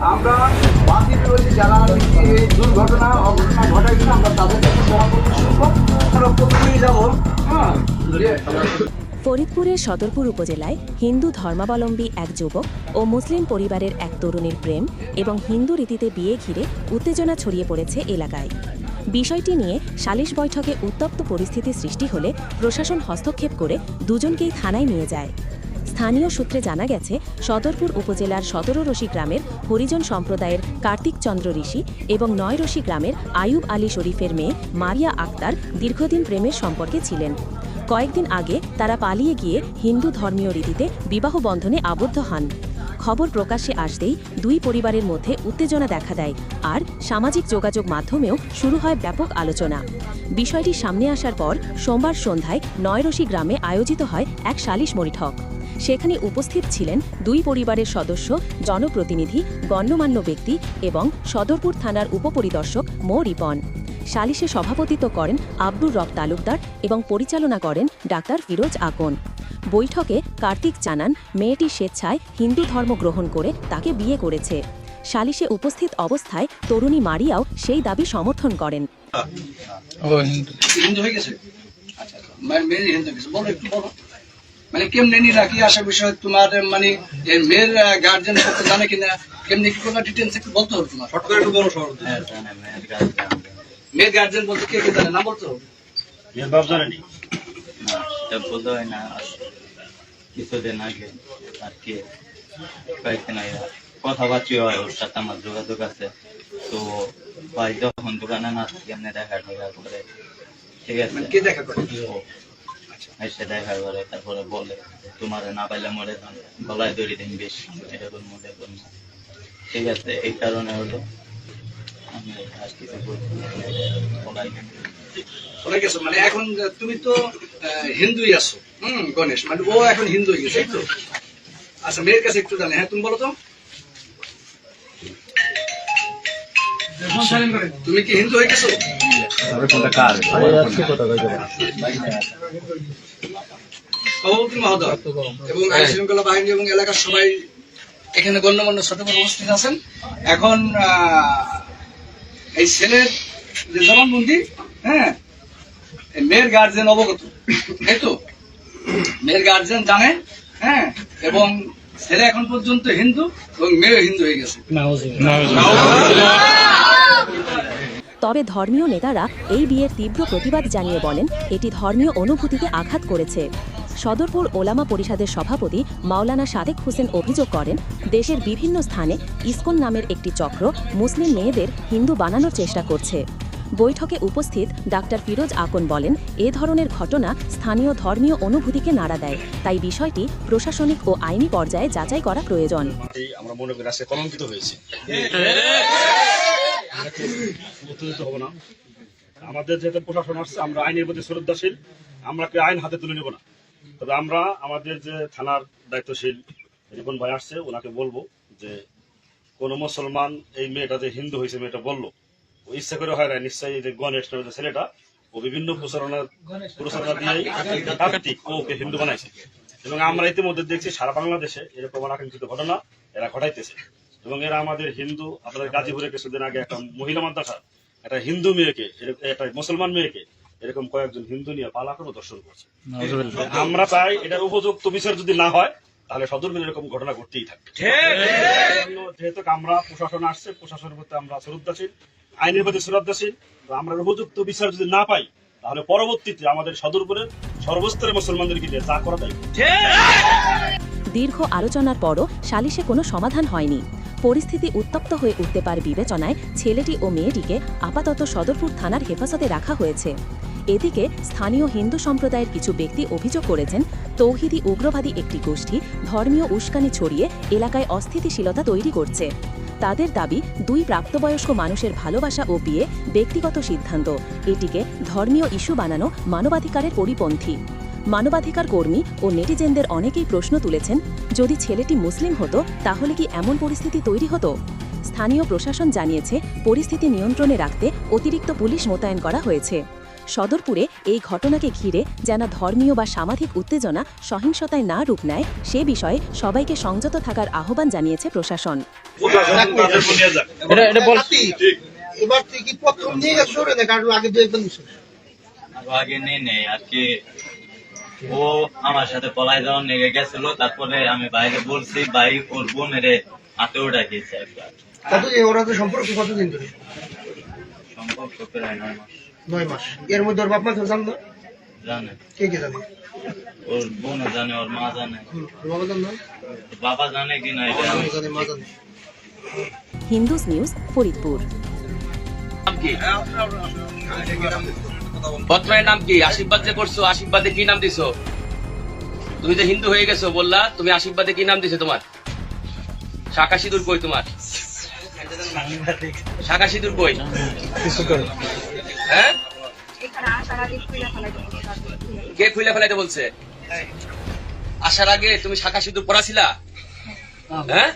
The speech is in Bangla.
আমরা বাকি রয়েছে যারা দুর্ঘটনা অঘটনা ঘটাইছে, আমরা তাদের কাছে শুনব আমরা প্রথমেই যাব হ্যাঁ? ফরিদপুরের সদরপুর উপজেলায় হিন্দু ধর্মাবলম্বী এক যুবক ও মুসলিম পরিবারের এক তরুণীর প্রেম এবং হিন্দু রীতিতে বিয়ে ঘিরে উত্তেজনা ছড়িয়ে পড়েছে এলাকায়। বিষয়টি নিয়ে সালিশ বৈঠকে উত্তপ্ত পরিস্থিতি সৃষ্টি হলে প্রশাসন হস্তক্ষেপ করে দুজনকেই থানায় নিয়ে যায়। স্থানীয় সূত্রে জানা গেছে, সদরপুর উপজেলার সতেরো রশি গ্রামের হরিজন সম্প্রদায়ের কার্তিক চন্দ্র ঋষি এবং নয় রশি গ্রামের আয়ুব আলী শরীফের মেয়ে মারিয়া আক্তার দীর্ঘদিন প্রেমের সম্পর্কে ছিলেন। কয়েকদিন আগে তারা পালিয়ে গিয়ে হিন্দু ধর্মীয় রীতিতে বিবাহ বন্ধনে আবদ্ধ হন। খবর প্রকাশ্যে আসতেই দুই পরিবারের মধ্যে উত্তেজনা দেখা দেয় আর সামাজিক যোগাযোগ মাধ্যমেও শুরু হয় ব্যাপক আলোচনা। বিষয়টি সামনে আসার পর সোমবার সন্ধ্যায় নয়রশি গ্রামে আয়োজিত হয় এক সালিশ বৈঠক সেখানে উপস্থিত ছিলেন দুই পরিবারের সদস্য, জনপ্রতিনিধি, গণ্যমান্য ব্যক্তি এবং সদরপুর থানার উপপরিদর্শক মো. রিপন। সালিশে সভাপতিত্ব করেন আব্দুর রব তালুকদার এবং পরিচালনা করেন ডাক্তার ফিরোজ আকন। বৈঠকে কার্তিক জানান মেয়েটি স্বেচ্ছায় হিন্দু ধর্ম গ্রহণ করে তাকে বিয়ে করেছে। সালিশে উপস্থিত অবস্থায় তরুণী মারিয়াও সেই দাবি সমর্থন করেন। হিন্দু। হয়ে গেছে? আচ্ছা আচ্ছা। হিন্দু বলো, একটু বলো। মানে কেমনে নিরা কি আসা বিষয় তোমার মানে মেয়ের গার্জেন করতে জানে কিনা কেমনি কি কোনো ডিটেলস একটু বলতে হবে তোমার। শর্ট করে একটু বলো শর্ট মেয়ের গার্জেন বলতে কে কে জানে? না বলতে হবে? মেয়ের বাপ জানেনি তা বলতে হয় না। কিছুদিন আগে আর কি কয়েকদিন আগে কথাবার্তি হয় ওর সাথে আমার যোগাযোগ আছে। তো ভাই যখন দোকানে না থাকি এমনি দেখা করে? ঠিক আছে। মানে কে দেখা করে? এসে তারপরে বলে, তোমার না পাইলে মরে গলায় দড়ি দিন বেশি ঠিক আছে, এই কারণে হলো আমি মানে এখন তুমি তো হিন্দুই আছো। হুম, গণেশ মানে ও এখন হিন্দু হয়ে গেছে তো? আচ্ছা মেয়ের কাছে একটু জানে হ্যাঁ তুমি বলো তো। তুমি কি হিন্দু হয়ে গেছো? সভাপতি মহোদয় এবং আইন শৃঙ্খলা বাহিনী এবং এলাকার সবাই এখানে গণ্যমান্য ছোট উপস্থিত আছেন। এখন এই ছেলের যে জবানবন্দি হ্যাঁ মেয়ের গার্জেন অবগত তাই তো? মেয়ের গার্জেন জানে হ্যাঁ এবং ছেলে এখন পর্যন্ত হিন্দু এবং মেয়ে হিন্দু হয়ে গেছে। তবে ধর্মীয় নেতারা এই বিয়ের তীব্র প্রতিবাদ জানিয়ে বলেন এটি ধর্মীয় অনুভূতিকে আঘাত করেছে। সদরপুর ওলামা পরিষদের সভাপতি মাওলানা সাদেক হোসেন অভিযোগ করেন দেশের বিভিন্ন স্থানে ইসকন নামের একটি চক্র মুসলিম মেয়েদের হিন্দু বানানোর চেষ্টা করছে। বৈঠকে উপস্থিত ডাক্তার ফিরোজ আকন বলেন এ ধরনের ঘটনা স্থানীয় ধর্মীয় অনুভূতিকে নাড়া দেয় তাই বিষয়টি প্রশাসনিক ও আইনি পর্যায়ে যাচাই করা প্রয়োজন। আমরা মনে করি কলঙ্কিত হয়েছে। আমাদের যেহেতু প্রশাসন আসছে, আমরা আইনের প্রতি শ্রদ্ধাশীল, আমরা কি আইন হাতে তুলে নেব না? তবে আমরা আমাদের যে থানার দায়িত্বশীল রিপন ভাই আসছে, ওনাকে বলব যে কোন মুসলমান এই মেয়েটা যে হিন্দু হয়েছে, মেয়েটা বলল ইচ্ছা করে হয় না নিশ্চয়ই যে গণেশ নামে ছেলেটা, ও বিভিন্ন প্রচারণা প্রচারণা দিয়ে কার্তিক ওকে হিন্দু বানাইছে। এবং আমরা ইতিমধ্যে দেখছি সারা বাংলাদেশে এরকম অনাকাঙ্ক্ষিত ঘটনা এরা ঘটাইতেছে। এবং এরা আমাদের হিন্দু আপনাদের গাজীপুরে কিছুদিন আগে একটা মহিলা মাদ্রাসা একটা হিন্দু মেয়েকে একটা মুসলমান মেয়েকে এরকম কয়েকজন হিন্দু নিয়ে পালাকানো দর্শন করছে। আমরা চাই এটার উপযুক্ত বিচার যদি না হয় তাহলে সদর মিলে এরকম ঘটনা ঘটতেই থাকবে। যেহেতু আমরা প্রশাসন আসছে প্রশাসনের প্রতি আমরা শ্রদ্ধাশীল আইনের প্রতি শ্রদ্ধাশীল আমরা উপযুক্ত বিচার যদি না পাই তাহলে পরবর্তীতে আমাদের সদরপুরের সর্বস্তরের মুসলমানদেরকে নিয়ে যা করা যায়। দীর্ঘ আলোচনার পরও সালিশে কোনো সমাধান হয়নি। পরিস্থিতি উত্তপ্ত হয়ে উঠতে পারে বিবেচনায় ছেলেটি ও মেয়েটিকে আপাতত সদরপুর থানার হেফাজতে রাখা হয়েছে। এদিকে স্থানীয় হিন্দু সম্প্রদায়ের কিছু ব্যক্তি অভিযোগ করেছেন, তৌহিদি উগ্রবাদী একটি গোষ্ঠী ধর্মীয় উস্কানি ছড়িয়ে এলাকায় অস্থিতিশীলতা তৈরি করছে। তাদের দাবি, দুই প্রাপ্তবয়স্ক মানুষের ভালোবাসা ও বিয়ে ব্যক্তিগত সিদ্ধান্ত। এটিকে ধর্মীয় ইস্যু বানানো মানবাধিকারের পরিপন্থী। মানবাধিকার কর্মী ও নেটিজেনদের অনেকেই প্রশ্ন তুলেছেন যদি ছেলেটি মুসলিম হতো তাহলে কি এমন পরিস্থিতি তৈরি হতো? স্থানীয় প্রশাসন জানিয়েছে পরিস্থিতি নিয়ন্ত্রণে রাখতে অতিরিক্ত পুলিশ মোতায়েন করা হয়েছে। সদরপুরে এই ঘটনাকে ঘিরে যেন ধর্মীয় বা সামাজিক উত্তেজনা সহিংসতায় না রূপ নেয় সে বিষয়ে সবাইকে সংযত থাকার আহ্বান জানিয়েছে প্রশাসন। এবার কি প্রথম নিয়ে গেছো? আগে আগে নেই নেই। আর কি ও আমার সাথে পলাই যাওয়ার নেগে গেছিল তারপরে আমি বাইরে বলছি ভাই ওর বোনের হাতে ওটা গেছে একবার। ওরা তো সম্পর্ক কতদিন ধরে? সম্পর্ক প্রায় নয় মাস। নয় মাস। এর মধ্যে ওর বাপ মা কেউ জানতো জানে। কে কে জানে? ওর বোনও জানে ওর মা জানে। বাবা জানে কিনা এটা জানে মা জানে। হিন্দুস নিউজ ফরিদপুর। কি? বর্তমানের নাম কি? আশীর্বাদ যে করছ আশীর্বাদে কি নাম দিছো? তুমি যে হিন্দু হয়ে গেছো বললা তুমি আশীর্বাদে কি নাম দিছো তোমার? শাখা সিঁদুর কই তোমার? শাখা সিঁদুর কই? হ্যাঁ? কে খুলে ফেলাইতে বলছে? আসার আগে তুমি শাখা সিঁদুর পড়াছিলা হ্যাঁ।